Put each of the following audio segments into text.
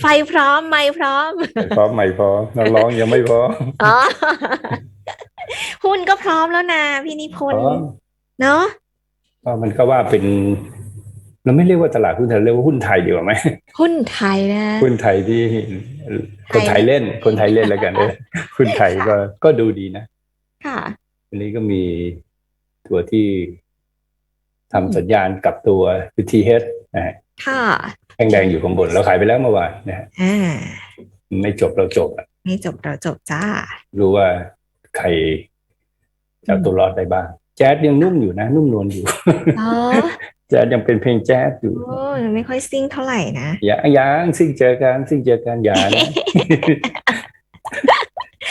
ไฟพร้อมไม่พร้อมพร้อมใหม่พร้อมนักร้องยังไม่พร้อมอ๋อหุ้นก็พร้อมแล้วนะพี่นิพพร้นอธ์มเนาะก็มันก็ว่าเป็นเราไม่เรียกว่าตลาดหุ้นไทยเรียกว่าหุ้นไทยดีกว่าไหมหุ้นไทยนะหุ้นไทยที่คนไทยเล่น คนไทยเล่นแล้วกันเออหุ้นไทยก็ก็ดูดีนะ ค่ะวันนี้ก็มีตัวที่ทำสัญญาณกลับตัวคือทีเฮดนะฮะค่ะ แดงๆอยู่ข้างบนเราขายไปแล้วเมื่อวานนะฮะอ่าไม่จบเราจบอะไม่จบเราจบจ้า รู้ว่าใครจะเอาตัวรอดได้บ้าง แจ๊สยังนุ่มอยู่นะ นุ่มนวลอยู่อ๋อแจ๊สยังเป็นเพลงแจ๊สอยู่โอ้ยังไม่ค่อยซิ่งเท่าไหร่นะอย่ายังซิ่งเจอกันซิ่งเจอกันอย่านะ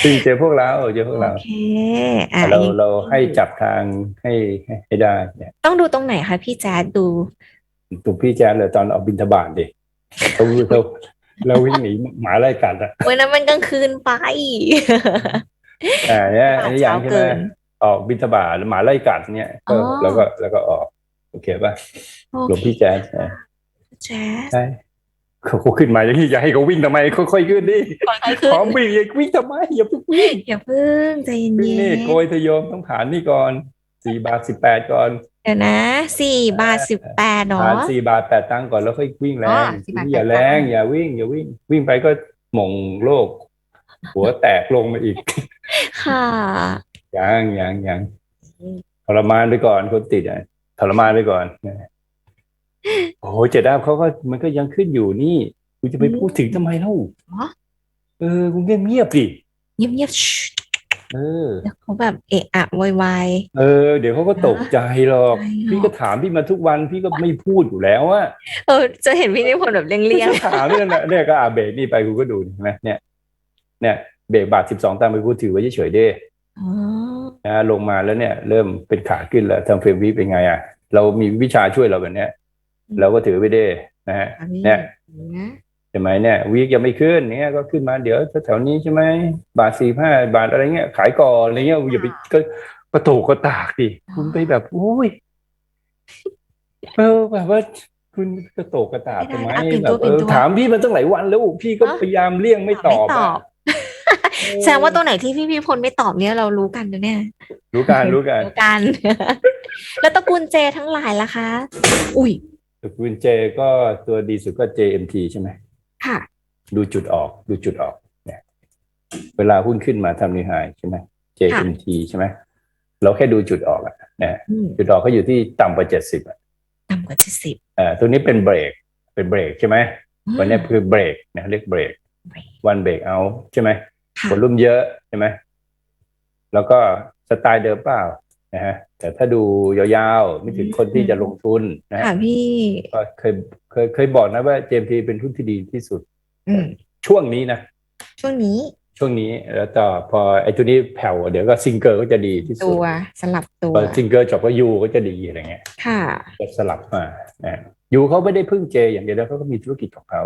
ซิ่งเจอพวกเราเจอพวกโอเราเคอะเรายังเราให้จับทางให้ให้ให้ได้เนี่ยต้องดูตรงไหนคะพี่แจ๊ดดู ตุกพี่แจ๊สเลยตอนเอาบินทบาทดิเราเราเราวิ่งหนีหมาไล่กัดอะวันนั้นมันกลางคืนไปอ่าเนี่ยตลาดอันนี้อย่างเช้าใช่ไหมเกินออกบินทบาทหมาไล่กัดเนี่ยก็อ๋อแล้วก็แล้วก็ออกโอเคป่ะโอหลวงเคพี่แจ๊สนะแจ๊สใช่เขาเขาขึ้นมาอย่างนี้อย่าให้เขาวิ่งทำไมค่อยๆขึ้นดิค่อยๆขึ้นพร้อมวิ่งอย่าวิ่งทำไมอย่าเพิ่งวิ่งอย่าเพิ่งใจเย็นวิ่งนี่โกยทะโยมต้องผ่านนี่ก่อนสี่บาทสิบแปดก่อน เดี๋ยวนะสี่บาทสิบแปดเนาผ่านะสี่บาทแปดตังค์ก่อนแล้วค่อยวิ่งแรอ๋อง4บาทอย่า8แรงตังค์ อย่าวิ่ง อย่าวิ่ง วิ่งไปก็หม่งโลก หัวแตกลงมาอีก ค่ะ ยังยังยังทรมานไปก่อนคนติดอะทรมานไปก่อนโอ้โหเจ็ดดาวเขาก็มันก็ยังขึ้นอยู่นี่คุณจะไปพูดถึงทำไมเล่าอ๋อเออคุณเงียบเงียบๆดิเงียบเงียบๆชิ เออ เดี๋ยวเขาแบบเอะอะโวยวายเออ เดี๋ยวเขาก็ตกใจหรอก ใช่หรอพี่ก็ถามพี่มาทุกวันพี่ก็ไม่พูดอยู่แล้วอะเออ จะเห็นพี่นิพนธ์แบบเลี่ยงพี่ก็ถามเนี่ยนะเนี่ยก็อาเบรกนี่ไปกูก็ดูใช่ไหมเนี่ย เนี่ยเบรกบาทสิบสองตังค์ไปกูถือไว้เฉยๆเด้ๆอ๋อนะลงมาแล้วเนี่ย เริ่มเป็นขาขึ้นแล้วทำเฟรมวิเป็นไงอะเรามีวิชาช่วยเราแบบเนี้ยเราก็ถือไว้เด้นะฮะค่ะพี่เนี่ย นะใช่ไหมเนี่ยวีคยังไม่ขึ้นเนี่ยก็ขึ้นมาเดี๋ยวแถวๆนี้ใช่ไหมบาทสี่ห้าบาทอะไรเงี้ยขายก่อนอะไรเงี้ยอย่าไปก็กระโตกกระตากดิคุณไปแบบโอ้ยเออแบบว่าคุณกระโตกกระตากทำไมไม่ได้อะเปลี่ยนแบตัวบเปลี่เอยนอตัวถามพี่มันตั้งหลายวันแล้วพี่ก็ฮะพยายามเลี่ยงไม่ตอบไม่ตอบอะแสดงว่าตัวไหนที่พี่พิพลไม่ตอบเนี่ยเรารู้กันนะเนี่ย รู้กันรู้กันรู้กัน แล้วตระกูลเจทั้งหลายล่ะคะ อุ้ยตระกูลเจก็ตัวดีสุดก็ JMT ใช่ไหม ค่ะ ดูจุดออก ดูจุดออกเนี่ยเวลาหุ้นขึ้นมาทำนิวไฮใช่ไหม JMT ใช่ไหมเราแค่ดูจุดออกอะนะอืมจุดออกก็อยู่ที่ต่ำกว่าเจ็ดสิบอะต่ำกว่าเจ็ดสิบเอ่อตัวนี้เป็นเบรก เป็นเบรกใช่ไหมวันนี้คือเบรกนะเรียกเบรกวันเบรกเอาใช่ไหมค่ะผลลุ่มเยอะใช่ไหมแล้วก็สไตล์เดิมเปล่านะฮะ แต่ถ้าดูยาวๆ ไม่ถึงคนที่จะลงทุนนะฮะค่ะพี่ก็เคยเคยเคยบอกนะว่า JMT เป็นหุ้นที่ดีที่สุดอืมช่วงนี้นะ ช่วงนี้ ช่วงนี้แล้วต่อพอไอ้ตัวนี้แผ่วเดี๋ยวก็ซิงเกิลก็จะดีที่สุตัดวสลับตัวพอซิงเกิลจบก็ยูก็จะดีอะไรเงี้ย ค่ะก็สลับมานะยูเขาไม่ได้พึ่งเจ อย่างเดียวแล้วเขาก็มีธุรกิจของเขา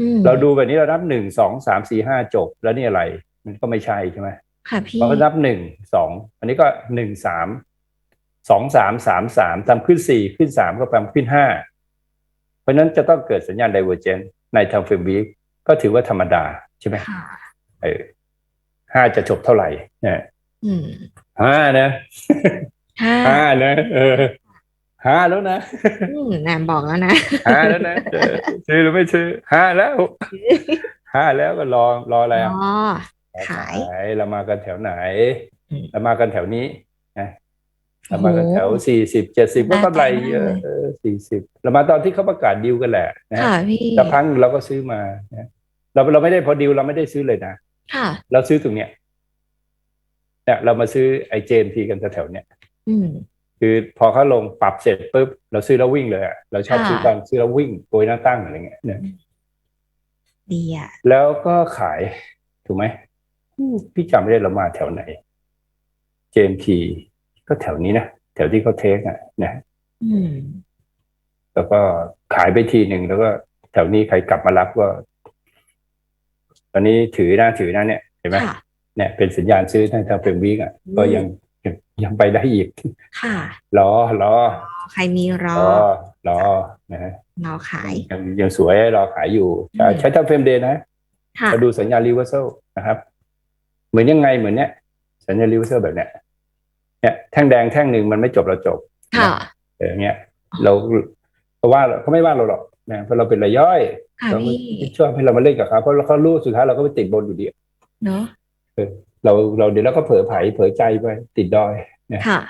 อืมเราดูแบบนี้เรานับหนึ่งสองสามสี่ห้าจบแล้วนี่อะไร มันก็ไม่ใช่ใช่ไหมค่ะพี่เราก็นับหนึ่งสองอันนี้ก็หนึ่งสาม สองสามสามสามทำขึ้นสี่ขึ้นสามก็ทำขึ้นห้าเพราะฉะนั้นจะต้องเกิดสัญญาณไดเวอร์เจนในทางเฟรมวีก็ถือว่าธรรมดาใช่ไหมค่ะเออห้าจะจบเท่าไหร่เนี่ยอืมห้านะห้าห้านะเออห้าแล้วนะอืมนามบอกแล้วนะห้าแล้วนะเออซื้อหรือไม่ซื้อห้าแล้วห้าแล้วก็รอรออะไรอ๋อะอขายไหนเรามากันแถวไหนอืมเรามากันแถวนี้นะ เรามากันแถวสี่สิบเจ็ดสิบก็กำไรเยอะสี่สิบเรามาตอนที่เขาประกาศดิวกันแหละนะค่ะพี่แล้วพังเราก็ซื้อมานะเราเราไม่ได้พอดิวเราไม่ได้ซื้อเลยนะค่ะเราซื้อตรงเนี้ยเนี่ยเรามาซื้อไอเจมทีกันแถวๆเนี้ยอืมคือพอเขาลงปรับเสร็จปุ๊บเราซื้อแล้ววิ่งเลยอะเราชอบค่ะซื้อตอนซื้อแล้ววิ่งโกยหน้าตั้งอะไรเงี้ยเนี่ยดีอะแล้วก็ขายถูกไหมพี่จำไม่ได้เรามาแถวไหน JMT ก็แถวนี้นะแถวที่เขาเทคอะนะอืมแล้วก็ขายไปทีหนึ่งแล้วก็แถวนี้ใครกลับมารับก็ ตอนนี้ถือหน้าถือหน้าเนี่ยเห็นไหมค่ะเนี่ยเป็นสัญญาณซื้อทางทางเป็นวิกอะอืมก็ยังยังยังไปได้อีกค่ะรอรอใครมีรอรอรอนะฮะเราขายยังยังสวยรอขายอยู่ ใช้อืมใช้ทับเฟรมเดย์นะค่ะมาดูสัญญาณรีเวอร์ a l นะครับ เหมือนยังไงเหมือนเนี้ยสัญญาณรีเวอร์ a l แบบเนี้ย เนี่ยแท่งแดงแท่งหนึ่งมันไม่จบเราจบค่ะเออเงี้ยเราเพราะว่าเขาไม่ว่าเราหรอกนะเพราะเราเป็นรายย่อยค่ะเราไม่พี่ชอบให้เรามาเล่นกับเขาเพราะเขารู้สุดท้ายเราก็ไปติดบนอยู่ดีเนาะเราเราเดี๋ยวเราก็เผลอไผเผลอใจไปติดดอยค่ะ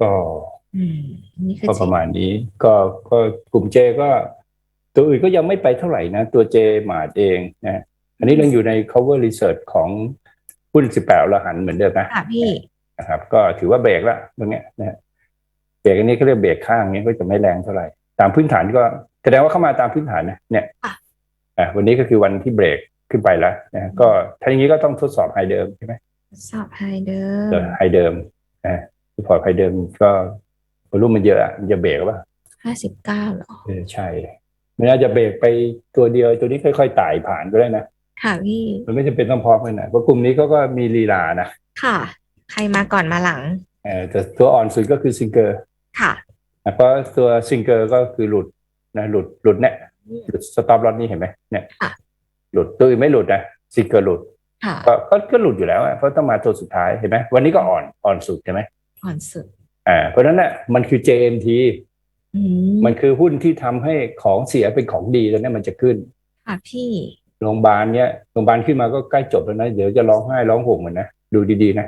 ก็อืมนี่คือก็ประมาณนี้ ก็ก็กลุ่มเจก็ ตัวอื่นก็ยังไม่ไปเท่าไหร่นะ ตัวเจมาดเองนะอันนี้ยังอยู่ใน cover research ของหุ้น18อรหันต์เหมือนเดิมนะค่ะพี่ นะครับก็ถือว่าเบรกละตรงเนี้ยนะฮะเบรกอันนี้ก็เรียกเบรกข้างเนี้ยก็จะไม่แรงเท่าไหร่ ตามพื้นฐานก็แสดงว่าเข้ามาตามพื้นฐานนะเนี่ยค่ะอะวันนี้ก็คือวันที่เบรกขึ้นไปแล้วนะก็ถ้าอย่างนี้ก็ต้องทดสอบไฮเดิมใช่ไหมสอบไฮเดิมเดี๋ยวไฮเดิมนะพอไฮเดิมก็วอลุ่มมันเยอะอะมันจะเบรกหรือเปล่าห้าสิบเก้าเหรอเออใช่ไม่น่าจะเบรกไปตัวเดียวตัวนี้ค่อยๆไต่ผ่านก็ได้นะค่ะพี่มันไม่จำเป็นต้องพร้อมกันนะเพราะกลุ่มนี้เขาก็มีลีลานะค่ะ ใครมาก่อนมาหลังเออแต่ตัวอ่อนสุดก็คือซิงเกอร์ค่ะแล้วก็ตัวซิงเกอร์ก็คือหลุดนะหลุดหลุดเนี่ยหลุดสต็อปลอตนี่เห็นไหมเนี่ยค่ะหลุดตัวอื่นไม่หลุดนะซิงเกอร์หลุดค่ะก็ก็ก็หลุดอยู่แล้วอะเพราะต้องมาตัวสุดท้ายเห็นไหมวันนี้ก็อ่อนอ่อนสุดใช่ไหมก่อนสุดอ่าเพราะฉะนั้นน่ะมันคือ JMT อืมมันคือหุ้นที่ทำให้ของเสียเป็นของดีแล้วเนี่ยมันจะขึ้น ค่ะพี่โรงพยาบาลเนี่ยโรงพยาบาลขึ้นมาก็ใกล้จบแล้วนะ เดี๋ยวจะร้องไห้ร้องห่มเหมือนนะ ดูดีๆนะ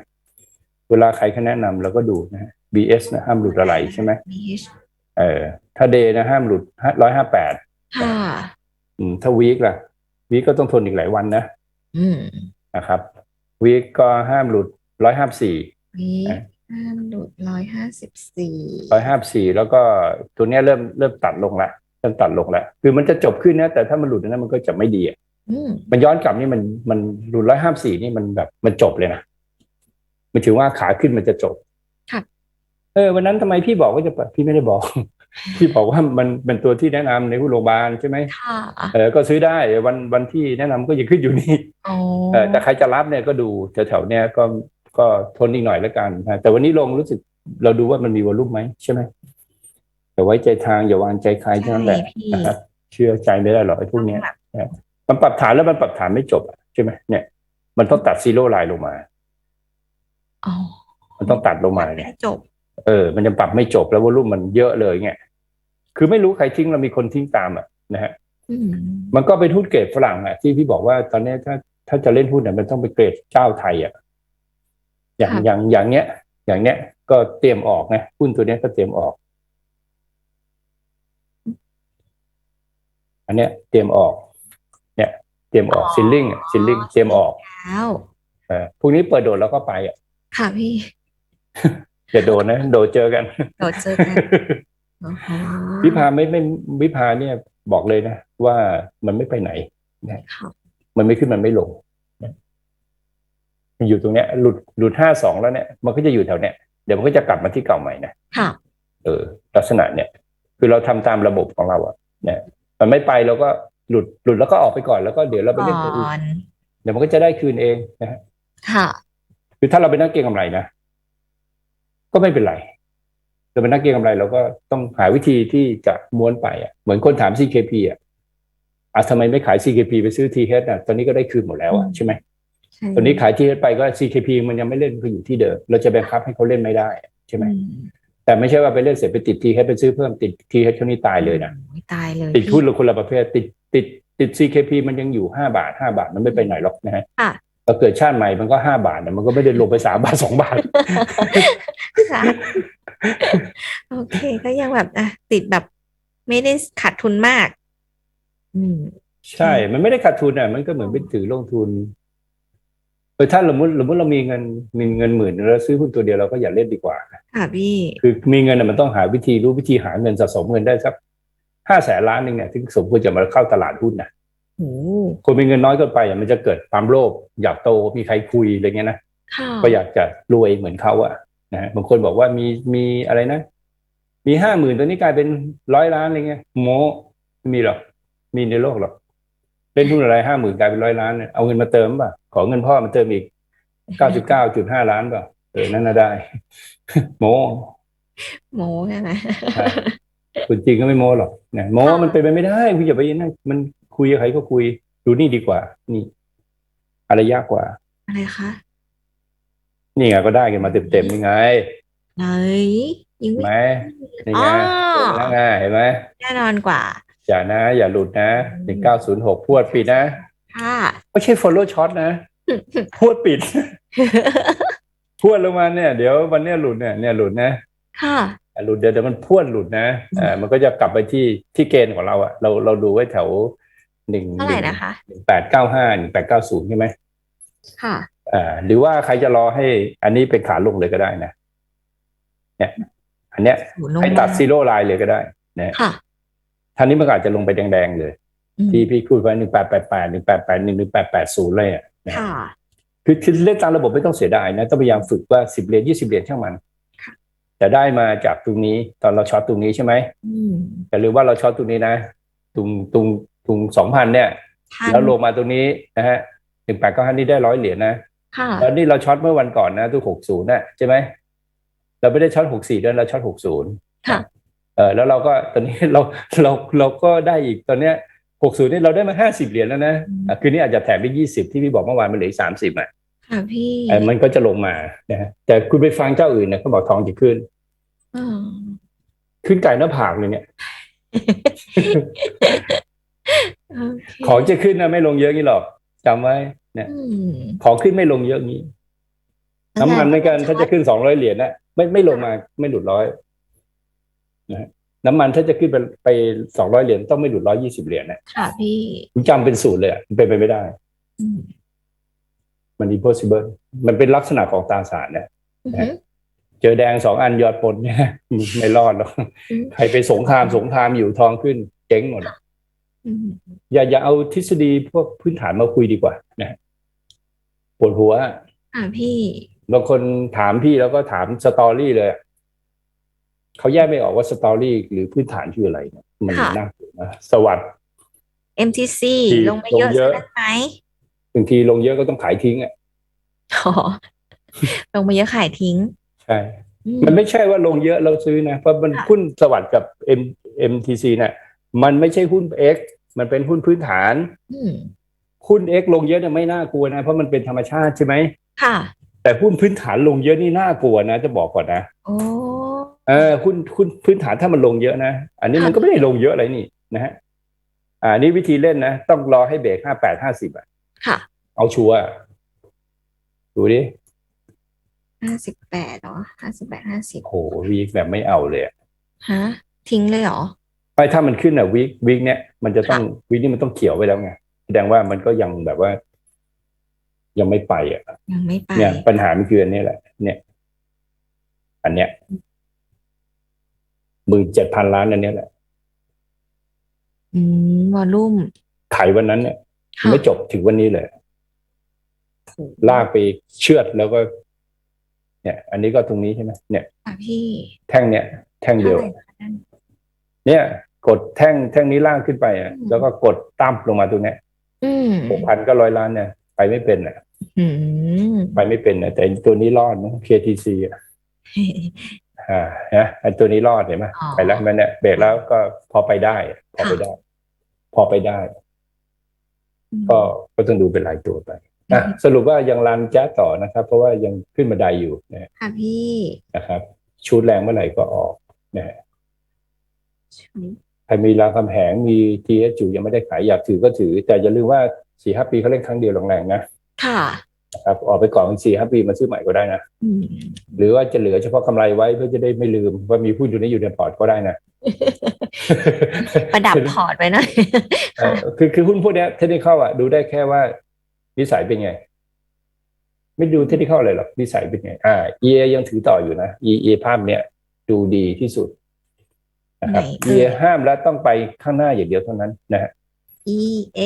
เวลาใครเขาแนะนำเราก็ดูนะ BS นะห้ามหลุดอะไรใช่ไหม BH เออถ้าเดย์นะห้ามหลุดร้อยห้าแปดค่ะถ้าวีคล่ะวีคก็ต้องทนอีกหลายวันนะอืมนะครับวีคก็ห้ามหลุดร้อยห้าสี่วีห้ามหลุดร้อยห้าสิบสี่ร้อยห้าสี่แล้วก็ตัวเนี้ยเริ่มเริ่มตัดลงละเริ่มตัดลงละคือมันจะจบขึ้นนะ แต่ถ้ามันหลุดนะมันก็จะไม่ดีอะอืมมันย้อนกลับนี่มันมันรุนร้อยห้าสี่นี่มันแบบมันจบเลยนะ มันถือว่าขาขึ้นมันจะจบค่ะเออวันนั้นทำไมพี่บอกว่าจะเปิดพี่ไม่ได้บอกพี่บอกว่ามันเป็นตัวที่แนะนำในหุ้นโรงพยาบาลใช่ไหมค่ะเออก็ซื้อได้วันวันที่แนะนำก็ยังขึ้นอยู่นี่อ๋อเออแต่ใครจะรับเนี่ยก็ดูแถวๆเนี้ยก็ก็ทนอีกหน่อยแล้วกันนะแต่วันนี้ลงรู้สึกเราดูว่ามันมีวอลลุ่มไหมใช่ไหมแต่ไว้ใจทางอย่าวางใจใครเท่านั้นแหละใช่พี่นะครับ เชื่อใจไม่ได้หรอกไอ้พวกเนี้ยแบบมันปรับฐานแล้วมันปรับฐานไม่จบอะใช่ไหมเนี่ย มันต้องตัดซีโร่ไลน์ลงมาอ๋อ มันต้องตัดลงมาเนี่ยให้จบ เออ มันยังปรับไม่จบแล้ววอลุ่มมันเยอะเลยเงี้ยคือไม่รู้ใครทิ้งเรามีคนทิ้งตามอะนะฮะอืมมันก็เป็นหุ้นเกรดฝรั่งอะที่พี่บอกว่าตอนนี้ถ้าถ้าจะเล่นหุ้นเนี่ยมันต้องไปเกรดเจ้าไทยอะอย่างอย่างอย่างเนี้ย อย่างเนี้ย ก็เตรียมออกนะหุ้นตัวเนี้ยก็เตรียมออก อันเนี้ย เตรียมออก เนี่ย เตรียมออกซิลลิงซิลลิงเตรียมออกแล้วเออพรุ่งนี้เปิดโดดแล้วก็ไปอะ ค่ะพี่อย่าโดนนะ โดดเจอกัน โดดเจอกันโอ้โหวิภาไม่ไม่วิภาเนี่ยบอกเลยนะ ว่ามันไม่ไปไหนค่ะมันไม่ขึ้นมันไม่ลงนะมันอยู่ตรงเนี้ย หลุดหลุดห้าสองแล้วเนี่ย มันก็จะอยู่แถวเนี้ยเดี๋ยวมันก็จะกลับมาที่เก่าใหม่นะค่ะเออ ลักษณะเนี่ย คือเราทำตามระบบของเราอะเนี่ยมันไม่ไปเราก็หลุดหลุดแล้วก็ออกไปก่อนแล้วก็เดี๋ยวเราไปก่เล่นตัวอื่นอนเดี๋ยวมันก็จะได้คืนเองนะฮะค่ะ คือถ้าเราเป็นนักเก็งกำไรนะก็ไม่เป็นไรเราเป็นนักเก็งกำไรเราก็ต้องหาวิธีที่จะม้วนไปอะเหมือนคนถาม CKP อะอะทำไมไม่ขาย CKP ไปซื้อ TH อะตอนนี้ก็ได้คืนหมดแล้วอะอืมใช่ไหมใช่ตอนนี้ขาย TH ไปก็ CKP มันยังไม่เล่นก็อยู่ที่เดิมเราจะบังคับให้เขาเล่นไม่ได้ ใช่ไหมอืมแต่ไม่ใช่ว่าไปเล่นเสร็จไปติด TH ไปซื้อเพิ่มติด TH เขานี่ตายเลยนะโอ้ตายเลยติดพี่หุ้นเราคนละประเภทติดติดติด CKP มันยังอยู่ห้าบาทห้าบาทมันไม่ไปไหนหรอกนะฮะค่ะ พอเกิดชาติใหม่มันก็ห้าบาทเนี่ยมันก็ไม่ได้ลงไปสามบาทสองบาทค่ะโอเคก็ยังแบบอะติดแบบไม่ได้ขาดทุนมาก อืม ใช่ มันไม่ได้ขาดทุนอะ มันก็เหมือนไปถือลงทุนเออถ้าสมมติสมมติเรามีเงินมีเงินหมื่นแล้วซื้อหุ้นตัวเดียวเราก็อย่าเล่นดีกว่าค่ะพี่คือมีเงินน่ะมันต้องหาวิธีรู้วิธีหาเงินสะสมเงินได้สักห้าแสนล้านหนึ่งเนี่ยถึงสมควรจะมาเข้าตลาดหุ้นนะโอ้ คนมีเงินน้อยเกินไปอะมันจะเกิดความโลภอยากโตมีใครคุยอะไรเงี้ยนะค่ะก็อยากจะรวยเหมือนเขาอะนะฮะบางคนบอกว่ามีมีอะไรนะ มีห้าหมื่นตอนนี้กลายเป็นร้อยล้านอะไรเงี้ยโมไม่มีหรอกมีในโลกหรอกเล่นหุ้นอะไรห้าหมื่นกลายเป็นร้อยล้านเนี่ยเอาเงินมาเติมป่ะขอเงินพ่อมาเติมอีกเก้าสิบเก้าจุดห้าล้านป่ะเออนั่นน่ะได้ โมโมใช่ไหมใช่คนจริงก็ไม่โม้หรอกนะโม้มันเป็นไปไม่ได้คุณอย่าไปนั่งมัน คุยกับใครก็คุย ดูนี่ดีกว่า นี่ อะไรยากกว่า อะไรคะ นี่ไงก็ได้กันมาเต็มๆนี่ไงไหนยังเห็นไหมไม่นี่อ๋ไงอแล้วไงเห็นไหมแน่นอนกว่า อย่านะ อย่าหลุดนะหนึ่งเก้าศูนย์หกพวดปิดนะค่ะไม่ใช่ follow shot นะพวดปิดพวดลงมาเนี่ย เดี๋ยววันเนี้ยหลุดเนี่ยเนี่ยหลุดนะ ค่ะหลุดเดี๋ยวเดี๋ยวมันพวดหลุดนะอ่ามันก็จะกลับไปที่ที่เกณฑ์ของเราอะเราเราดูไว้แถว หนึ่งเท่าไหร่นะคะหนึ่งแปดเก้าห้าหนึ่งแปดเก้าศูนย์ใช่ไหมค่ะอ่าหรือว่าใครจะรอให้ อันนี้เป็นขาลงเลยก็ได้นะเนี่ยอันเนี้ยโหลงให้ตัดมาซีโร่ไลน์เลยก็ได้นะค่ะท่านนี้มันก็อาจจะลงไปแดงๆเลยอืมที่พี่พูดไว้หนึ่งแปดแปดแปดหนึ่งแปดแปดหนึ่งหนึ่งแปดแปดศูนย์เลยอะนะค่ะคือคือเล่นตามระบบไม่ต้องเสียดายนะ ต้องพยายามฝึกว่าสิบเหรียญยี่สิบเหรียญช่างมันค่ะแต่ได้มาจากตรงนี้ตอนเราช็อตตรงนี้ใช่ไหมอืมแต่หรือว่าเราช็อตตรงนี้นะตรงตรง ตรงสองพันเนี่ยทันแล้วลงมาตรงนี้นะฮะหนึ่งแปดเก้าห้านี่ได้ร้อยเหรียญนะค่ะแล้วนี่เราช็อตเมื่อวันก่อนนะตัวหกศูนย์น่ะใช่ไหมเราไม่ได้ช็อตหกสี่ด้วยเราช็อตหกศูนย์ค่ะเออแล้วเราก็ตอนนี้เราเราเราก็ได้อีกตอนเนี้ยหกศูนย์นี่เราได้มาห้าสิบเหรียญแล้วนะอะคืนนี้อาจจะแถมไปยี่สิบที่พี่บอกเมื่อวานมันเหลือสามสิบอะค่ะพี่เออมันก็จะลงมานะฮะแต่คุณไปฟังเจ้าอื่นเนี่ยเขาบอกทองจะขึ้นอืมขึ้นไก่หน้าผากเลยเนี่ยโอเค ของจะขึ้นนะไม่ลงเยอะงี้หรอกจำไว้เนี่ยอืมของขึ้นไม่ลงเยอะงี้น้ำมันไม่กันถ้าจะขึ้นสองร้อยเหรียญนะไม่ไม่ลงมาไม่หลุดร้อยนะฮะน้ำมันถ้าจะขึ้นไปไปสองร้อยเหรียญต้องไม่หลุดร้อยยี่สิบเหรียญนะค่ะพี่คุณจำเป็นสูตรเลยอะมันเป็นไปไม่ได้อืมมัน impossible มันเป็นลักษณะของตราสารเนี่ยอือหือเจอแดงสองอันยอดปนเนี่ยไม่รอดหรอกอืมใครไปสงครามสงครามอยู่ทองขึ้น เจ๊งหมด อืมอย่าอย่าเอาทฤษฎีพวกพื้นฐานมาคุยดีกว่านะฮะปวดหัวค่ะพี่บางคนถามพี่แล้วก็ถามสตอรี่เลยอะเขาแยกไม่ออกว่าสตอรี่หรือพื้นฐานคืออะไรเนี่ยมันค่ะน่ากลัวนะสวัสด MTC ที่ลงมาเยอะลงเยอะใช่ไหมบางทีลงเยอะก็ต้องขายทิ้งอะอ๋อลงมาเยอะขายทิ้ง ใช่อืมมันไม่ใช่ว่าลงเยอะเราซื้อนะ เพราะมันค่ะหุ้นสวัสด์กับ M MTC เนี่ย มันไม่ใช่หุ้น X มันเป็นหุ้นพื้นฐานอืมหุ้น X ลงเยอะเนี่ยไม่น่ากลัวนะ เพราะมันเป็นธรรมชาติใช่ไหมค่ะ แต่หุ้นพื้นฐานลงเยอะนี่น่ากลัวนะ จะบอกก่อนนะโอ้เออหุ้นหุ้นพื้นฐานถ้ามันลงเยอะนะ อันนี้ค่ะมันก็ไม่ได้ลงเยอะอะไรนี่นะฮะอ่านี่วิธีเล่นนะ ต้องรอให้เบรกห้าแปดห้าสิบอะ ค่ะ เอาชัวร์ดูดิห้าสิบแปดเหรอห้าสิบแปดห้าสิบโหวีคแบบไม่เอาเลยอะฮะ ทิ้งเลยเหรอ ไปถ้ามันขึ้นอะวีควีคเนี้ยมันจะต้องวีคนี้มันต้องเขียวไว้แล้วไงแสดงว่ามันก็ยังแบบว่า ยังไม่ไปอะยังไม่ไปเนี่ยปัญหามันคืออันนี้แหละ เนี่ย อันเนี้ยหมื่นเจ็ดพันล้านอันเนี้ยแหละ อืมวอลลุ่มขายวันนั้นเนี่ยค่ะไม่จบถึงวันนี้เลยลากไปเชือดแล้วก็ เนี่ย อันนี้ก็ตรงนี้ใช่ไหมเนี่ยค่ะพี่แท่งเนี่ย แท่งเดียวท่าไหร่คะนั่นเนี่ย กดแท่งแท่งนี้ล่างขึ้นไปอะอืมแล้วก็กดตั้มลงมาตรงเนี้ยอืมหกพันก็ร้อยล้านเนี่ย ไปไม่เป็นอะอืมไปไม่เป็นอะ แต่ตัวนี้รอดนะ KTC อะอ่านะไอ้ตัวนี้รอดเห็นไหมอ๋อไปแล้วมันเนี่ยเบรกแล้วก็พอไปได้ พอไปได้ พอไปได้ ก็ก็ต้องดูเป็นรายตัวไปอะสรุปว่ายังรันแจ๊สต่อนะครับ เพราะว่ายังขึ้นบันไดอยู่นะค่ะพี่นะครับ ชูดแรงเมื่อไหร่ก็ออกนะฮะ ใครมีรามคำแหงมีทีเอสจูยังไม่ได้ขายอยากถือก็ถือ แต่อย่าลืมว่าสี่ห้าปีเขาเล่นครั้งเดียวแรงๆนะ ค่ะนะครับออกไปก่อนสี่ห้าปีมาซื้อใหม่ก็ได้นะอืมหรือว่าจะเหลือเฉพาะกำไรไว้เพื่อจะได้ไม่ลืมว่ามีหุ้นอยู่ในอยู่ในพอร์ตก็ได้นะ ประดับพอร์ตไว้หน่อยเออคือคือหุ้นพวกเนี้ยเทคนิคอะดูได้แค่ว่านิสัยเป็นไง ไม่ดูเทคนิคอะไรหรอกนิสัยเป็นไง อ่า EA ยังถือต่ออยู่นะ EA ภาพเนี้ยดูดีที่สุด นะครับไหนเอ่ย EA ห้ามแล้วต้องไปข้างหน้าอย่างเดียวเท่านั้นนะฮะ E A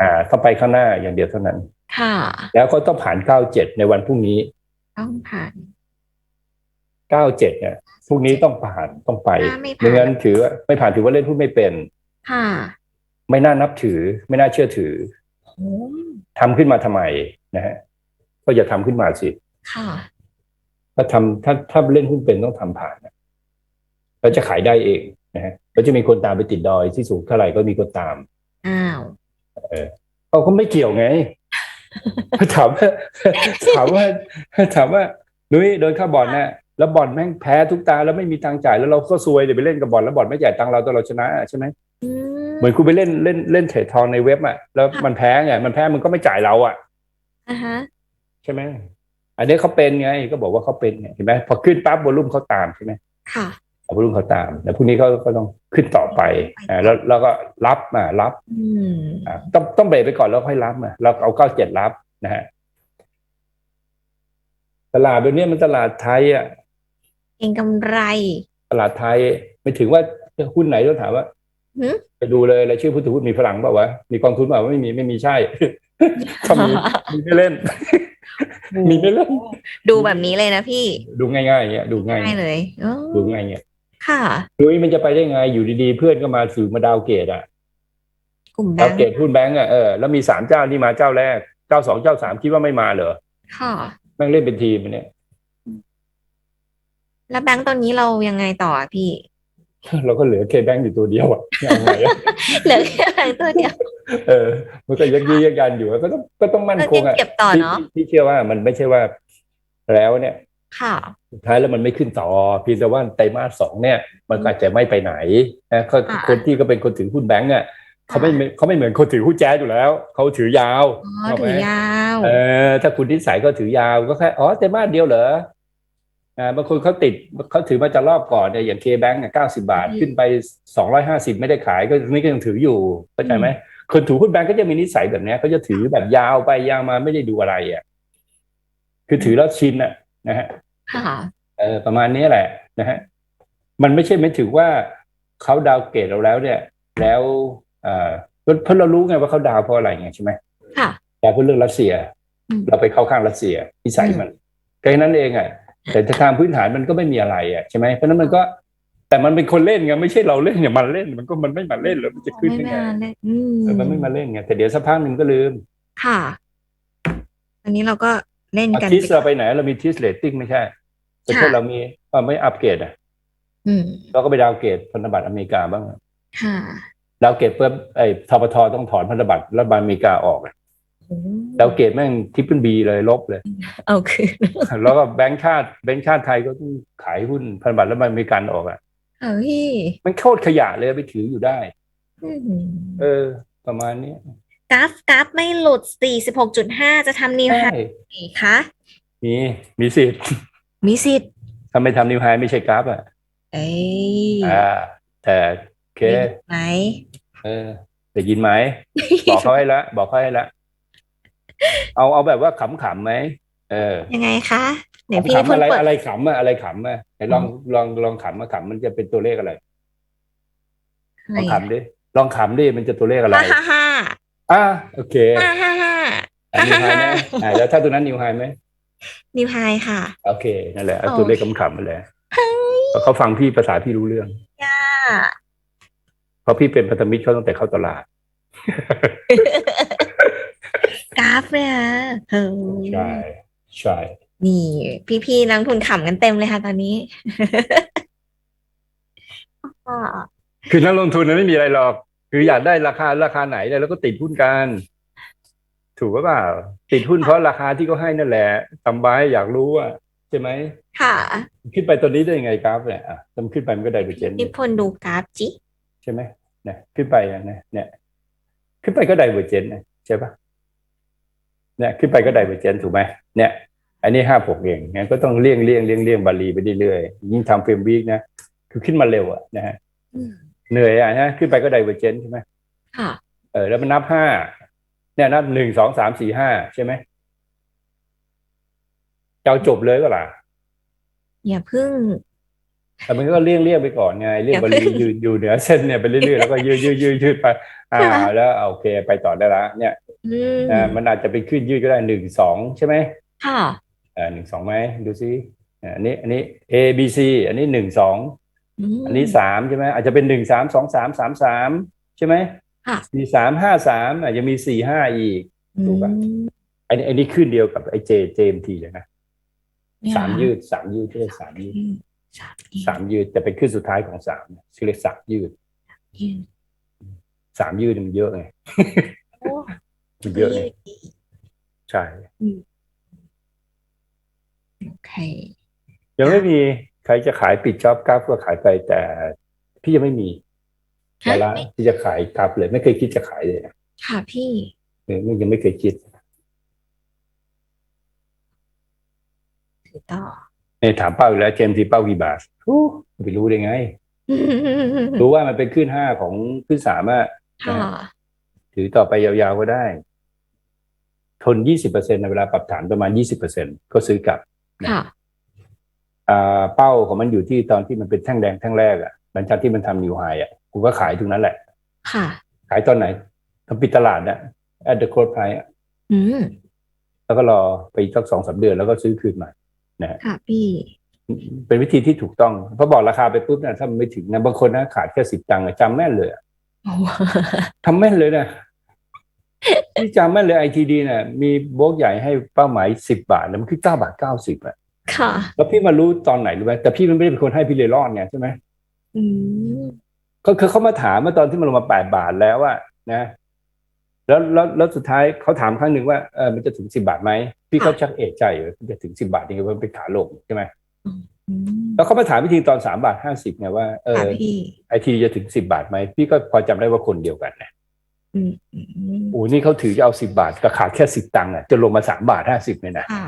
อ่าต้องไปข้างหน้าอย่างเดียวเท่านั้น ค่ะ แล้วก็ต้องผ่าน97ในวันพรุ่งนี้ ต้องผ่าน97เนี่ยพรุ่งนี้ต้องผ่านต้องไปถ้าไม่ผ่านไม่งั้นถือว่าไม่ผ่านถือว่าเล่นหุ้นไม่เป็น ค่ะ ไม่น่านับถือ ไม่น่าเชื่อถือโอ้ทำขึ้นมาทำไมนะฮะก็อย่าทำขึ้นมาสิ ค่ะ ถ้าทำถ้าถ้าเล่นหุ้นเป็นต้องทำผ่านนะ แล้วจะขายได้เองนะฮะก็จะมีคนตามไปติดดอยที่สูงเท่าไหร่ก็มีคนตามอ้าวเขาก็ไม่เกี่ยวไงถามว่าถามว่าถามว่านุ้ยโดนค่าบอลน่ะแล้วบอลแม่งแพ้ทุกตาแล้วไม่มีตังค์จ่ายแล้วเราก็ซวยเดี๋ยวไปเล่นกับบอลแล้วบอลไม่จ่ายตังค์เราตอนเราชนะใช่ไหมอืมเหมือนคุณไปเล่นเล่นเล่นเทรดทองในเว็บอะแล้วมันแพ้ไงมันแพ้มันก็ไม่จ่ายเราอะอ่าฮะใช่ไหมอันนี้เขาเป็นไงก็บอกว่าเขาเป็นไงเห็นไหมพอขึ้นปั๊บวอลุ่มเขาตามใช่ไหมค่ะ วอลุ่มเขาตามแล้วพรุ่งนี้เขาก็ต้องขึ้นต่อไปอ่าแล้วแล้วก็รับอ่ารับอืมอ่าต้องต้องเบรกไปก่อนแล้วค่อยรับอะเราเอาเก้าเจ็ดรับนะฮะตลาดแบบนี้มันตลาดไทยอะเองกำไร ตลาดไทยไม่ถึงว่าหุ้นไหนต้องถามว่าหือไปดูเลยรายชื่อผู้ถือหุ้นมีฝรั่งเปล่าวะมีกองทุนเปล่าวะไม่มีไม่มีใช่ถ้ามีมีไม่เล่น มีไม่เล่น ดูแบบนี้เลยนะพี่ ดูง่ายๆอย่างเงี้ยดูง่ายง่ายเลยเออดูง่ายเงี้ย ค่ะดูมันจะไปได้ไงอยู่ดีๆ เพื่อนก็มาสื่อมาดาวเกตอะกลุ่มแบดาวงเกค์ตหุ้นแบงก์อะเออแล้วมีสามเจ้านี่มาเจ้าแรกเจ้าสองเจ้าสามคิดว่าไม่มาเหรอค่ะแม่งเล่นเป็นทีมเนี่ย แล้วแบงค์ตัวนี้เรายังไงต่ออะพี่ เราก็เหลือเคแบงก์อยู่ตัวเดียวอะยังไงอะเหลือแค่แบงค์ตัวเดียว เออ มันก็ยักยี่ยักยันอยู่อะก็ต้องก็ต้องมั่นก็คเก็งบอะเก็บต่อที่เนาะที่ที่เชื่อว่ามันไม่ใช่ว่าแล้วเนี่ย ค่ะสุดท้ายแล้วมันไม่ขึ้นต่อเพียงแต่ว่าไตรมาสสองเนี่ย มันก็อาจจะไม่ไปไหนนะก็อ่าคนที่ก็เป็นคนถือหุ้นแบงก์อะเขาไม่เขาไม่เหมือนคนถือหุ้นแจ๊สอยู่แล้วเขาถือยาวอ๋อเข้าไหมถือยาวเออถ้าคุณนิสัยก็ถือยาวก็แค่อ๋อไตรมาสเดียวเหรออ่าบางคนเขาติดเขาถือมาจะรอบก่อนเนี่ยอย่างเคแบงก์เก้าสิบาทขึ้นไปสองร้อยห้าสิบไม่ได้ขายก็นี่ก็ยังถืออยู่เข้าใจไหมคนถือหุ้นแบงก์ก็จะมีนิสัยแบบเนี้ยเขาจะถือแบบยาวไปยาวมาไม่ได้ดูอะไรอะคือถือแล้วชินอะ นะฮะค่ะเออประมาณนี้แหละนะฮะมันไม่ใช่ไม่ถือว่าเขาดาวน์เกรดเราแล้วเนี่ย แล้วเอ่อเพราะเรารู้ไงว่าเขาดาวน์เพราะอะไรไงใช่ไหมค่ะดาวน์เพราะเรื่องรัสเซียอืมเราไปเข้าข้างรัสเซียนิสัยมันแค่นั้นเองอะแต่ทางพื้นฐานมันก็ไม่มีอะไรอะใช่ไหมเพราะฉะนั้นมันก็แต่มันเป็นคนเล่นไงไม่ใช่เราเล่นเนี่ยมันเล่นมันก็มันไม่มาเล่นแล้วมันจะขึ้นไม่ได้ไงมาเลยอืมเออมันไม่มาเล่นไงแต่เดี๋ยวสักพักหนึ่งก็ลืม ค่ะ อันนี้เราก็ เล่นกันทิสไปเราไปไหน เรามีทิสเรตติ้งไม่ใช่แต่ถ้าเรามีเอ่อไม่อัปเกรดอะอืมเราก็ไปดาวน์เกรดพันธบัตรอเมริกาบ้างค่ะดาวเกตเพิ่มไอ้ทบทต้องถอนพันธบัตรรัฐบาลอเมริกาออกอะโอ้ดาวเกตแม่งทิปเปิลบีเลยลบเลย เอาคืนแล้วก็แบงก์ชาติแบงก์ชาติไทยก็ต้องขายหุ้นพันธบัตรรัฐบาลอเมริกันออกอะเอาพี่มันโคตรขยะเลยไปถืออยู่ได้อืมเออ ประมาณนี้ กราฟกราฟไม่หลุด 46.5 จะทำนิวไฮใช่อีกคะ มีมีสิทธิ์มีสิทธิ์ถ้าไม่ทำนิวไฮไม่ใช่กราฟอะเอ้ยอ่าแต่โอเคมีไหมเออได้ยินไหม บอกเขาให้ละ บอกเขาให้ละ เอาเอาแบบว่าขำๆไหมเออ ยังไงคะเดี๋ยวพี่ขำนิพๆนอะไรธ์เปิดอะไรขำอะอะไรขำอะไหนลองลองลองขำมาขำมันจะเป็นตัวเลขอะไรอะไรลองอะขำดิลองขำดิมันจะตัวเลขอะไรฮ่าฮ่าฮ่า อ่าโอเคฮ่าฮ่าฮ่าอะนิวไฮไหมอ่าแล้วถ้าตัวนั้นนิวไฮไหมนิวไฮค่ะ โอเคนั่นแหละเอาโอเคตัวเลขขำๆมาเลยเพราะเขาฟังพี่ภาษาพี่รู้เรื่องย่าเพราะพี่เป็นพันธมิตรเขาตั้งแต่เข้าตลาด กราฟเนี่ยเฮ้ยใช่ใช่นี่พี่ๆนักลงทุนขำกันเต็มเลยค่ะตอนนี้อ่าคือนักลงทุนนั้นไม่มีอะไรหรอก คืออยากได้ราคาราคาไหนได้แล้วก็ติดหุ้นกัน ถูกหรือเปล่าติดหุ้นเพราะราคาที่เขาให้นั่นแหละทำบายอยากรู้อะใช่ไหมค่ะ ขึ้นไปตัวนี้ได้ยังไงกราฟเนี่ยอะทำขึ้นไปมันก็ได้เปอร์เซ็นต์นิพนธ์ดูกราฟจิใช่ไหมเนี่ยขึ้นไปอะเนี่ยเนี่ย ขึ้นไปก็ไดเวอร์เจนนะใช่ปะเนี่ยขึ้นไปก็ไดเวอร์เจนถูกไหมเนี่ย อันนี้ห้าหกเองงั้นก็ต้องเลี่ยงเลี่ยงเลี่ยงเลี่ยงบาลีไปเรื่อยๆยิ่งทำเฟรมวีคนะ คือขึ้นมาเร็วอะนะฮะอืม เหนื่อยอะนะขึ้นไปก็ไดเวอร์เจนใช่ไหมค่ะเออแล้วมันนับห้าเนี่ยนับหนึ่งสองสามสี่ห้าใช่ไหมจะเอาจบเลยก็ล่ะอย่าเพึ่งแต่มันก็เลี่ยงเลี่ยงไปก่อนไงเลี่ยงบาลีอย่าเพิ่งอยู่อยู่เหนือเส้นเนี่ยไปเรื่อยๆแล้วก็ยืดยืดยืดยืดไป อ่า แล้วอ่าโอเคไปต่อได้ละเนี่ยอืมอ่ามันอาจจะไปขึ้นยืดก็ได้หนึ่งสองใช่ไหมค่ะอ่าหนึ่งสองไหมดูซิอ่าอันนี้อันนี้ A B C อันนี้หนึ่งสองม อันนี้สามใช่ไหมอาจจะเป็นหนึ่งสามสองสามสามสามใช่ไหมค่ะมีสามห้าสามอาจจะมีสี่ห้าอีกถูกปะอืมอันนี้อันนี้ขึ้นเดียวกับไอ้เจเจมทีเลยนะเนี่ยสามยืดสามยืดที่สามยืดสามยืดสามยืดแต่เป็นขึ้นสุดท้ายของสามชื่อเรียกสามยืดยืดสามยืดมันเยอะไงโอ้มันเยอะไงยืดใช่โอเคยังไม่มีใครจะขายปิดจ็อบกราฟก็ขายไปแต่พี่ยังไม่มีฮะเวลาไม่ที่จะขายกราฟเลย ไม่เคยคิดจะขายเลยนะค่ะพี่เออไม่ยังไม่เคยคิดถือต่อเนี่ยถามเป้าอีกแล้วเจมส์ทีเป้ากี่บาทอู้ไปรู้ได้ไง รู้ว่ามันเป็นขึ้นห้าของขึ้นสามอะค่ะถือต่อไปยาวๆก็ได้ ทนยี่สิบเปอร์เซ็นในเวลาปรับฐานประมาณยี่สิบเปอร์เซ็นก็ซื้อกลับค่ะอ่า เป้าของมันอยู่ที่ตอนที่มันเป็นแท่งแดงแท่งแรกอะหลังจากที่มันทำนิวไฮอะกูก็ขายตรงนั้นแหละ ค่ะ ขายตอนไหนทำปิดตลาดนะ at the close price อะอืมแล้วก็รอไปอีกสักสองสามเดือนแล้วก็ซื้อคืนมาค่ะพี่ เป็นวิธีที่ถูกต้องเพราะบอกราคาไปปุ๊บเนี่ยถ้ามันไม่ถึงนะบางคนนะขาดแค่สิบตังค์อะจำแม่นเลยอะโอ้ทำแม่นเลยนะที่จำแม่นเลยไอทีดีเนี่ยมีโบกใหญ่ให้เป้าหมายสิบบาทแล้วมันคือเก้าบาทเก้าสิบอะ ค่ะ แล้วพี่มารู้ตอนไหนรู้ไหมแต่พี่มันไม่ได้เป็นคนให้พี่เลยรอดไงใช่ไหมอืมก็คือเขามาถามเมื่อตอนที่มันลงมาแปดบาทแล้วอะนะ แล้วแล้วแล้วสุดท้ายเขาถามครั้งหนึ่งว่าเออมันจะถึงสิบาทไหมพี่ก็ชักเอะใจเออมันจะถึงสิบาทยังไงว่ามันเป็นขาลงใช่ไหมอืมแล้วเขามาถามพี่ทีตอนสามบาทห้าสิบไงว่าเอค่ะอพี่ไอทีจะถึงสิบาทไหมพี่ก็พอจำได้ว่าคนเดียวกันนะอืมอืมโอ้นี่เขาถือจะเอาสิบาทก็ขาดแค่สิบตังค์อะจะลงมาสามบาทห้าสิบเนี่ยนะค่ะ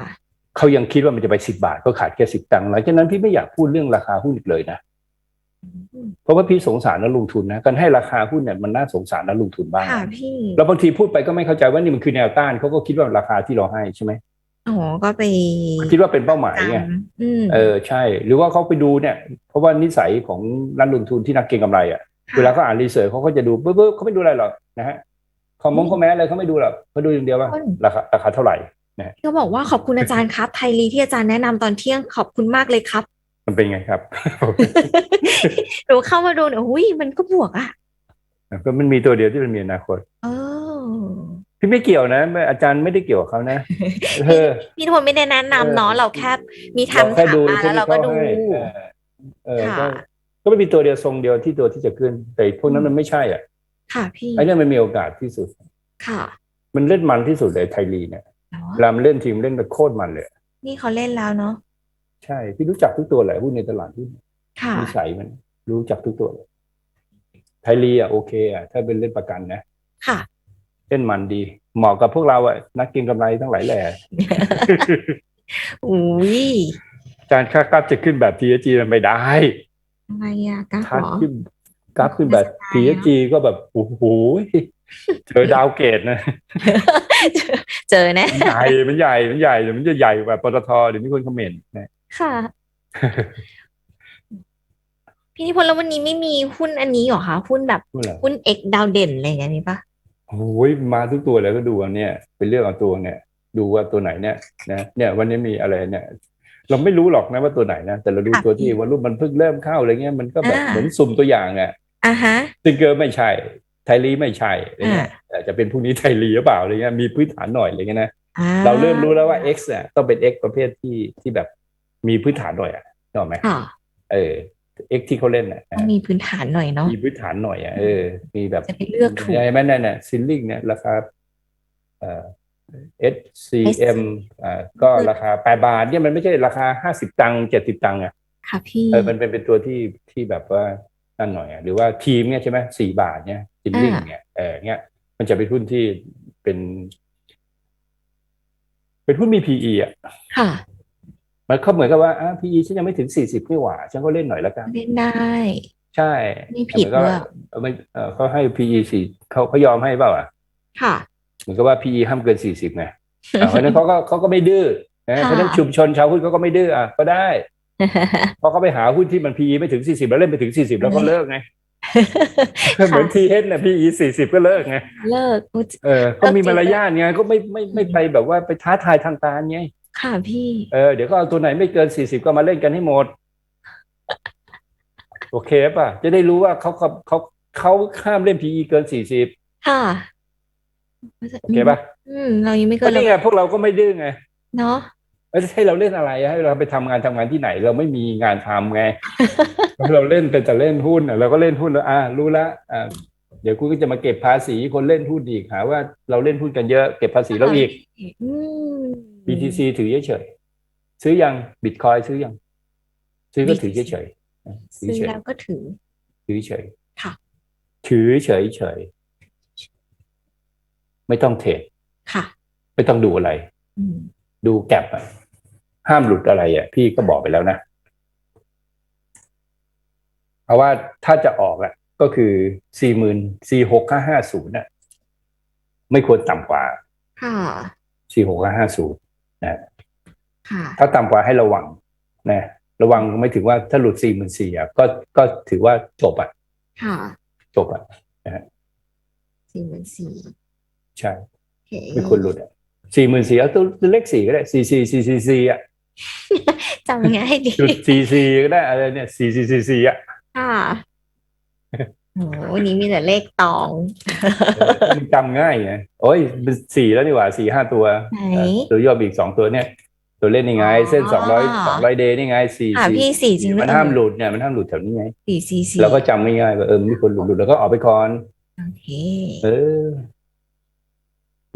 เขายังคิดว่ามันจะไปสิบาทก็ขาดแค่สิบตังค์หลังจากนั้นพี่ไม่อยากพูดเรื่องราคาหุ้นอีกเลยนะอืมเพราะว่าพี่สงสารนักลงทุนนะการให้ราคาหุ้นเนี่ยมันน่าสงสารนักลงทุนบ้างค่ะพี่แล้วบางทีพูดไปก็ไม่เข้าใจว่านี่มันคือแนวต้านเขาก็คิดว่าราคาที่เราให้ใช่ไหมอ๋อก็ไปคิดว่าเป็นเป้าหมายไงจำอืมเออใช่ หรือว่าเขาไปดูเนี่ย เพราะว่านิสัยของนักลงทุนที่นักเก็งกำไรอะค่ะเวลาเขาอ่านรีเสิร์ชเขาก็จะดูปุ๊บปุ๊บเขาไม่ดูอะไรหรอกนะฮะคอมมงคอมแมนอะไรเขาไม่ดูหรอกเขาดูอย่างเดียวว่าราคาราคาเท่าไหร่ ก็บอกว่าขอบคุณอาจารย์ครับ ไทยลีที่อาจารย์แนะนำตอนเที่ยงขอบคุณมากเลยครับ มันเป็นไงครับหนูเข้ามาดูเนี่ยอุ้ยมันก็บวกอะก็มันมีตัวเดียวที่มันมีอนาคตเออพี่ไม่เกี่ยวนะไม่อาจารย์ไม่ได้เกี่ยวกับเขานะเออพี่ทุกคนไม่ได้แนะนำเนาะเออเราแค่มีเราทำแค่ถามดูมาแล้วเราก็ดูให้เออเออก็ค่ะก็ไม่มีตัวเดียวทรงเดียวที่ตัวที่จะขึ้น แต่พวกนั้นมันไม่ใช่อะ ค่ะพี่ไอ้เนี่ยมันมีโอกาสที่สุด ค่ะ มันเล่นมันที่สุดเลยไทยลีเนี่ย เนาะเวลามันเล่นทีมเล่นแบบโคตรมันเลย นี่เขาเล่นแล้วเนาะใช่พี่รู้จักทุกตัวแหละหุ้นในตลาดหุ้นค่ะนิสัยมัน รู้จักทุกตัวเลยไทยลีอะโอเคอะถ้าเป็นเล่นประกันนะ ค่ะเล่นมันดี เหมาะกับพวกเราอะนักเก็งกำไรทั้งหลายแหล่อุ้ยการค่ากราฟจะขึ้นแบบ TSG มันไม่ได้อะไรอะกราฟค่าเหรอขึ้นกราฟขึ้นแบบ TSG ก็แบบโอ้โหเจอดาวเกตนะ เจอแน่มันใหญ่มันใหญ่มันใหญ่เดี๋ยวมันจะใหญ่แบบปตทเดี๋ยวมีคนคอมเมนต์นะค่ะ พี่นิพนธ์แล้ววันนี้ไม่มีหุ้นอันนี้เหรอคะหุ้นแบบพูดอะไรหุ้นเอกดาวเด่นอะไรอย่างเงี้ยมีปะโอ้ยมาทุกตัวเลยก็ดูอันเนี่ย เป็นเรื่องเอาตัวเนี่ย ดูว่าตัวไหนเนี่ยนะเนี่ย วันนี้มีอะไรเนี่ย เราไม่รู้หรอกนะว่าตัวไหนนะแต่เราดูตัวที่วันรุ่นมันเพิ่งเริ่มเข้าอะไรเงี้ยมันก็แบบเหมือนสุ่มตัวอย่างอะอะฮะซิงเกอร์ไม่ใช่ ไทยลีไม่ใช่อะไรเงี้ยแต่จะเป็นพวกนี้ไทยลีหรือเปล่าอะไรเงี้ยมีพื้นฐานหน่อยอะไรเงี้ยนะอ่เราเริ่มรู้แล้วว่า X เนี่ยต้องเป็น X ประเภทที่ที่แบบมีพื้นฐานหน่อยอะนึกออกไหมค่ะเออ X ที่เขาเล่นอะต้องมีพื้นฐานหน่อยเนาะมีพื้นฐานหน่อยอะเออ มีแบบจะไปเลือกถูกใช่ไหมนั่นน่ะซิลลิงเนี่ยราคาเอ่อ SCM อ่าก็ราคาแปดบาทเนี่ยมันไม่ใช่ราคาห้าสิบตังค์เจ็ดสิบตังค์อะค่ะพี่เออมันเป็นเป็นตัวที่ที่แบบว่านั่นหน่อยอะหรือว่าทีมเนี่ยใช่ไหมสี่บาทเนี่ย ซิลลิงเนี่ยเออเนี่ยมันจะเป็นหุ้นที่เป็น เป็นหุ้นมี PE อะค่ะมันเขาเหมือนกับว่าอ่า PE ฉันยังไม่ถึงสี่สิบนี่หว่า ฉันก็เล่นหน่อยแล้วกัน เล่นได้ ใช่ไม่ผิดเหมือนกับด้วยเออมันเออเขาให้ PE สี่เขาเขายอมให้เปล่าอะค่ะ เหมือนกับว่า PE ห้ามเกินสี่สิบไงอ่าเพราะฉะนั้นเขาก็เขาก็ไม่ดื้อนะค่ะเพราะฉะนั้นชุมชนชาวหุ้นเขาก็ไม่ดื้ออะก็ได้เพราะเขาไปหาหุ้นที่มัน PE ไม่ถึงสี่สิบแล้วเล่นไปถึงสี่สิบแล้วก็เลิกไง เหมือน TH นะ PE สี่สิบก็เลิกไงเลิกอุ๊ยเออก็มีมารยาทไงก็ไม่ไม่ไม่ไปแบบว่าไปท้าทายทางการไงค่ะพี่เออเดี๋ยวก็เอาตัวไหนไม่เกินสี่สิบก็มาเล่นกันให้หมด โอเคป่ะ จะได้รู้ว่าเขาเขาเขาเขาข้ามเล่น PE เกินสี่สิบค่ะโอเคป่ะ อืมเรายังไม่ก็เกินนี่ไงพวกเราก็ไม่ดื้อไง เนาะไม่ ใช่เราเล่นอะไรให้เราไปทำงานทำงานที่ไหน เราไม่มีงานทำไงเราเล่นเป็นแต่เล่นหุ้นอะเราก็เล่นหุ้นแล้วอ่ารู้ละอ่าเดี๋ยวคุณก็จะมาเก็บภาษีคนเล่นหุ้นอีกหาว่าเราเล่นหุ้นกันเยอะเก็บภาษีเราอีกอืม BTC ถือเฉยๆซื้อยังบิตคอยซื้อยัง ซื้อก็ถือเฉยๆถือซื้อเฉยแล้วก็ถือๆถือเฉยค่ะถือเฉยๆไม่ต้องเทรดค่ะ ไม่ต้องดูอะไรอืมดูแก็บอะ ห้ามหลุดอะไรอะ พี่ก็บอกไปแล้วนะ เพราะว่าถ้าจะออกอะ ก็คือสี่หมื่นสี่หกห้าห้าศูนย์น่ะ ไม่ควรต่ำกว่า ค่ะสี่หกห้าห้าศูนย์นะค่ะถ้าต่ำกว่าให้ระวังนะ ระวังไม่ถึงว่าถ้าหลุดสี่หมื่นสี่อะก็ก็ถือว่าจบอะ ค่ะ จบอะสี่หมื่นสี่ใช่โอเคไม่ควรหลุดอะสี่หมื่นสี่เอาตัวเลขสี่ก็ได้สี่สี่สี่สี่สี่อะ จำง่ายดีจุดสี่สี่ก็ได้อะไรเนี่ยสี่สี่สี่สี่อะค่ะโอ้วันนี้มีแต่เลขตองมันจำง่ายไงโอ้ยเป็นสี่แล้วนี่หว่าสี่ห้าตัวไหนเออตัวยอดอีกสองตัวเนี่ย ตัวเล่นนี่ไงอ๋อเส้นสองร้อยสองร้อยเดย์นี่ไงสี่อะพี่สี่จริงมันด้วยห้ามหลุดเนี่ยมันห้ามหลุดแถวนี้ไงสี่สี่สี่เราก็จำง่ายๆว่าเออมันไม่ควรหลุดหลุดแล้วก็ออกไปก่อนโอเคเออ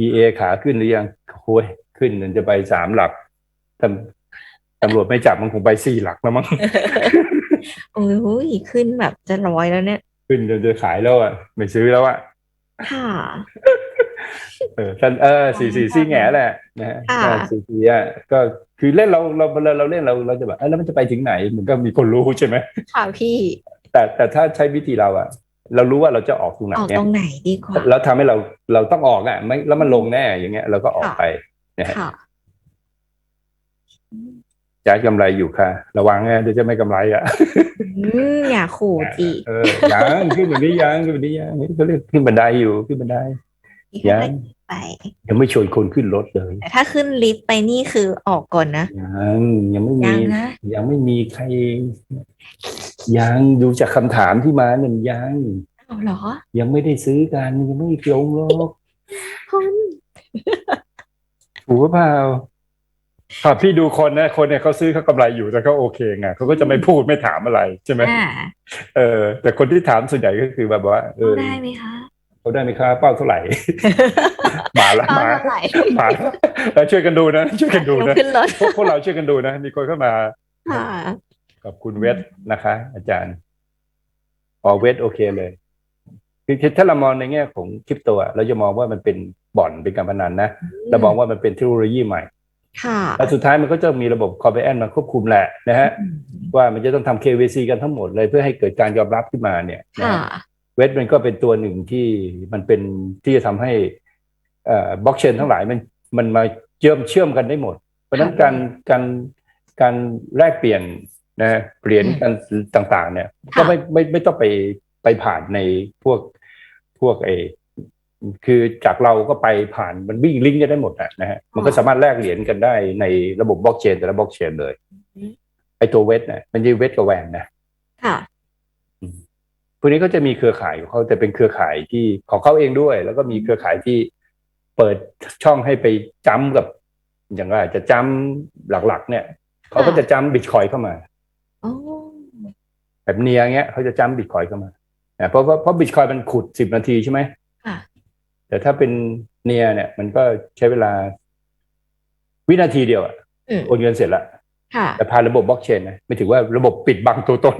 EA ขาขึ้นหรือยังโอ้ยขึ้นจนจะไปสามหลักตำ ตำรวจไม่จับมันคงไปสี่หลักแล้วมั้งโอ้ยขึ้นแบบจะร้อยแล้วเนี่ย ขึ้นจนจะขายแล้วอะไม่ซื้อแล้วอะค่ะเออท่านเออสี่สี่ซี่แง่แหละนะฮะค่ะสี่สี่อะก็คือเล่นเราเราเราเราเล่นเราเราจะแบบเอ้ยแล้วมันจะไปถึงไหนมันก็มีคนรู้ใช่ไหมค่ะพี่ แต่แต่ถ้าใช้วิธีเราอะ เรารู้ว่าเราจะออกตรงไหนออกเนี่ตยรงไหนดีกว่าแล้วทำให้เราเราต้องออกอะไม่แล้วมันลงแน่อย่างเงี้ยเราก็ออกไปนะฮะ ค่ะจ่ายกำไรอยู่ค่ะ ระวังนะเดี๋ยวจะไม่กำไรอะอืมอย่าขู่จีเออยังขึ้นแบบนี้ยังขึ้นแบบนี้ยังนี่ก็เรียกขึ้นบันไดอยู่ขึ้นบันไดพี่ยัค่งอยๆไป ยังไม่ชวนคนขึ้นรถเลยแต่ถ้าขึ้นลิฟต์ไปนี่คือออกก่อนนะ ยังยังไม่ยัมี งนะ ยังไม่มีใคร ยังดูจากคำถามที่มาเนี่ยยัง เอาเหรอยังไม่ได้ซื้อกันยังไม่ลงหรอกคุณถูกหรือเปล่า ถ้าพี่ดูคนนะคนเนี่ยเขาซื้อเขากำไรอยู่แต่เขาโอเคไงเขาก็จะไม่พูดไม่ถามอะไรใช่ไหมอ่าเออ แต่คนที่ถามส่วนใหญ่ก็คือแบบว่าเอเอาอได้ไหมคะเขาได้ไหมครับเป้าเท่าไหร่มาละเอามาเท่าไหร่มาละแล้วช่วยกันดูนะ ช่วยกันดูลงนะขึ้นรถพวกพวกเราช่วยกันดูนะ มีคนเข้ามาค่ะกับคุณเวทนะคะ อาจารย์อ๋อเวทโอเคเลยคือคือถ้าเรามองในแง่ของคริปโตอะเราจะมองว่ามันเป็นบ่อนเป็นการพนันนะเรามองว่ามันเป็นเทคโนโลยีใหม่ค่ะ แล้วสุดท้ายมันก็จะมีระบบคอมเพลนมาควบคุมแหละนะฮะอืมว่ามันจะต้องทำ KYC กันทั้งหมดเลยเพื่อให้เกิดการยอมรับขึ้นมาเนี่ยนะค่ะฮะเวทมันก็เป็นตัวหนึ่งที่มันเป็นที่จะทำให้เอ่อบล็อกเชนทั้งหลายมันมันมาเชื่อมเชื่อมกันได้หมด เพราะฉะนั้นการการการแลกเปลี่ยนนะเหรียญกันต่างๆ เนี่ย ก็ไม่ไม่ไม่ต้องไปไปผ่านในพวกพวกเอ คือจากเราก็ไปผ่านมันวิ่งลิงก์กันได้หมดอะนะฮะมันก็สามารถแลกเหรียญกันได้ในระบบบล็อกเชนแต่ละบล็อกเชนเลยอืมไอตัวเวทเนี่ยมันจะเวทกับแวนนะค่ะพวกนี้ก็จะมีเครือข่ายของเขาแต่เป็นเครือข่ายที่ของเขาเองด้วย แล้วก็มีเครือข่ายที่เปิดช่องให้ไปจ้ำกับ อย่างไรจะจ้ำหลักๆ เนี่ยเขาก็จะจ้ำบิตคอยเข้ามาโอ้แบบเนียเงี้ยเขาจะจ้ำบิตคอยเข้ามานะเพราะว่าเพราะบิตคอยมันขุดสิบนาทีใช่ไหมค่ะ แต่ถ้าเป็นเนียเนี่ย มันก็ใช้เวลาวินาทีเดียวอะอืมโอนเงินเสร็จละค่ะแต่ผ่านระบบบล็อกเชนนะไม่ถือว่าระบบปิดบังตัวตน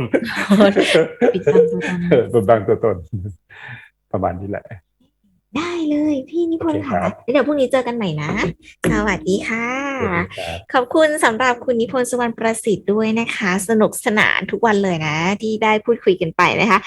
ปิดตามตัวตนเออปิดบังตัวตน ประมาณนี้แหละ ได้เลยพี่นิพนธ์โอเคครัค่ะบเดี๋ยวพรุ่งนี้เจอกันใหม่นะ สวัสดีค่ะครับขอบคุณสำหรับคุณนิพนธ์สุวรรณประสิทธิ์ด้วยนะคะ สนุกสนานทุกวันเลยนะ ที่ได้พูดคุยกันไปนะคะ